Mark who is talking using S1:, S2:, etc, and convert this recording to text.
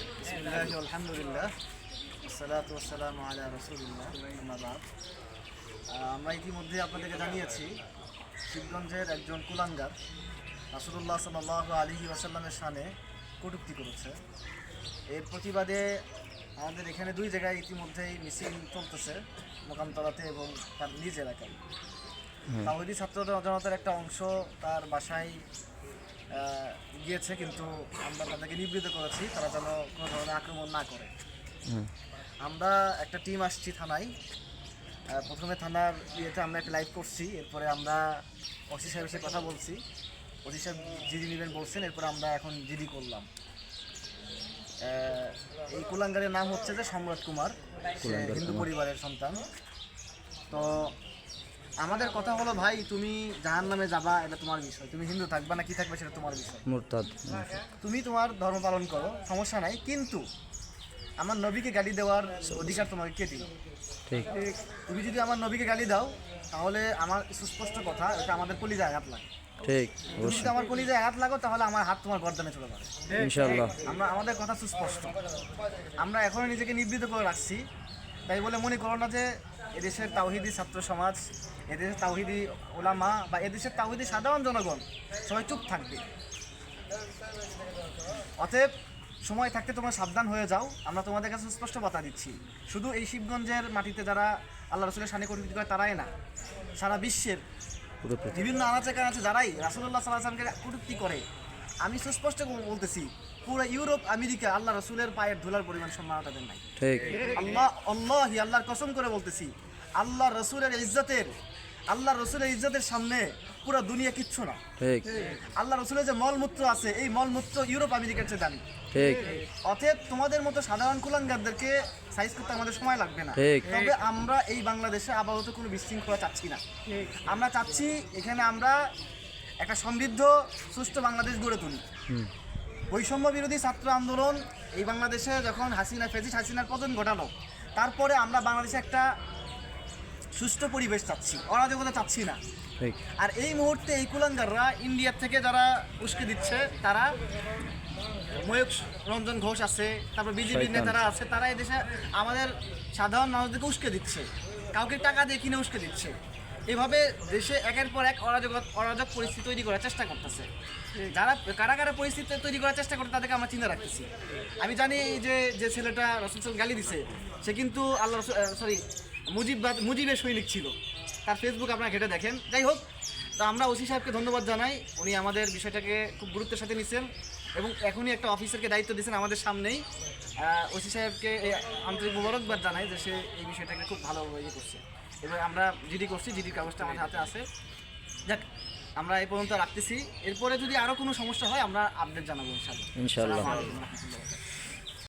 S1: বিসমিল্লাহি আলহামদুলিল্লাহ সালাতু ওয়াসসালামু আলা রাসূলিল্লাহ আমরা ইতিমধ্যে আপনাদেরকে জানিয়েছি শিবগঞ্জের একজন কুলাঙ্গার রাসূলুল্লাহ সাল্লাল্লাহু আলাইহি ওয়াসাল্লামের শানে কটূক্তি করেছে। এর প্রতিবাদে আমাদের এখানে দুই জায়গায় ইতিমধ্যেই মিছিল চলতেছে মোকামতলাতে এবং তার নিজ এলাকায়। তাওহিদি ছাত্র জনতার একটা অংশ তার বাসায় গিয়েছে কিন্তু আমরা তাদেরকে নিবৃত করেছি তারা যেন কোনো ধরনের আক্রমণ না করে। আমরা একটা টিম আসছি থানায়। প্রথমে থানার ইয়েতে আমরা একটা লাইভ করছি এরপরে আমরা ওসি সাহেবের সাথে কথা বলছি। ওসি সাহেব জিডি নেবেন বলছেন এরপরে আমরা এখন জিডি করলাম। এই কুলাঙ্গারের নাম হচ্ছে যে সম্রাট কুমার হিন্দু পরিবারের সন্তান। তো আমাদের কথা হলো ভাই তুমি জাহান নামে যাবা এটা তোমার বিষয়। তুমি হিন্দু থাকবা না কি থাকবে সেটা তোমার বিষয়।
S2: মুরতাদ।
S1: তুমি তোমার ধর্ম পালন করো সমস্যা নাই কিন্তু আমার নবীকে গালি দেওয়ার অধিকার তোমাকে কে দিল?
S2: ঠিক।
S1: তুমি যদি আমার নবীকে গালি দাও তাহলে আমার সুস্পষ্ট কথা এটা আমাদের কলিজায় আঘাত লাগে।
S2: ঠিক
S1: তুমি যদি আমার কলিজায় আঘাত লাগো তাহলে আমার হাত তোমার গর্দানে চলে যাবে।
S2: ইনশাল্লাহ
S1: আমরা আমাদের কথা সুস্পষ্ট। আমরা এখনও নিজেকে নিবৃত করে রাখছি তাই বলে মনে করো না যে এদেশের তাওহিদি ছাত্র সমাজ এদেশের তাওহিদি ওলামা বা এদেশের তাওহিদি সাধারণ জনগণ সবাই চুপ থাকবে। অতএব সময় থাকতে তোমরা সাবধান হয়ে যাও আমরা তোমাদের কাছে স্পষ্ট বার্তা দিচ্ছি। শুধু এই শিবগঞ্জের মাটিতে যারা আল্লাহ রসুলের সানি কর্তৃত্ব করে তারাই না সারা বিশ্বের বিভিন্ন আনাচে কানাচে যারাই রাসুল্লাহ সাল্লাহামকে কটূক্তি করে আমি সুস্পষ্ট করে বলতেছি পুরো ইউরোপ আমেরিকা আল্লাহ রসুলের পায়ের ধুলার পরিমাণ সম্মান তাদের নাই।
S2: ঠিক।
S1: আল্লাহ আল্লাহি আল্লাহর কসম করে বলতেছি আল্লাহ রসুলের ইজ্জতের আল্লাহ রসুলের ইজ্জতের সামনে পুরো দুনিয়া কিচ্ছু না।
S2: ঠিক।
S1: আল্লাহ রসুলের যে মলমূত্র আছে এই মলমূত্র ইউরোপ আমেরিকার চেয়ে দামি।
S2: ঠিক।
S1: অতএব তোমাদের মতো সাধারণ কুলাঙ্গারদেরকে সাইজ করতে আমাদের সময় লাগবে না। তবে আমরা এই বাংলাদেশে আপাতত কোনো বিশৃঙ্খলা চাচ্ছি না। আমরা চাচ্ছি এখানে আমরা একটা সমৃদ্ধ সুষ্ঠু বাংলাদেশ গড়ে তুলি। বৈষম্য বিরোধী ছাত্র আন্দোলন এই বাংলাদেশে যখন হাসিনা ফেজিস হাসিনার পতন ঘটালো তারপরে আমরা বাংলাদেশে একটা সুষ্ঠু পরিবেশ চাচ্ছি অরাজকতা চাচ্ছি না। আর এই মুহূর্তে এই কুলাঙ্গাররা ইন্ডিয়ার থেকে যারা উস্কে দিচ্ছে তারা ময়ূক রঞ্জন ঘোষ আছে তারপর বিজেপি। নেতারা আছে তারা এই দেশে আমাদের সাধারণ মানুষদেরকে উস্কে দিচ্ছে। কাউকে টাকা দিয়ে কিনে উস্কে দিচ্ছে। এভাবে দেশে একের পর এক অরাজক অরাজক পরিস্থিতি তৈরি করার চেষ্টা করতেছে। যারা কারা কারা পরিস্থিতি তৈরি করার চেষ্টা করতে তাদেরকে আমরা চিন্তা রাখতেছি। আমি জানি যে যে ছেলেটা রসুল সাল গালি দিছে সে কিন্তু আল্লাহ সরি মুজিব মুজিবের সৈনিক ছিল। তার ফেসবুক আপনারা ঘেটে দেখেন। যাই হোক তো আমরা ওসি সাহেবকে ধন্যবাদ জানাই। উনি আমাদের বিষয়টাকে খুব গুরুত্বের সাথে নিছেন এবং এখনই একটা অফিসারকে দায়িত্ব দিয়েছেন আমাদের সামনেই। ওসি সাহেবকে আন্তরিক মুবারকবাদ জানাই যে সে এই বিষয়টাকে খুব ভালোভাবে ইয়ে করছে। এবং আমরা জিডি করছি জিডির কাগজটা আমাদের হাতে আছে। যাক আমরা এই পর্যন্ত রাখতেছি। এরপরে যদি আরও কোনো সমস্যা হয় আমরা আপডেট জানাব ইনশাল্লাহ
S2: ইনশাল্লাহ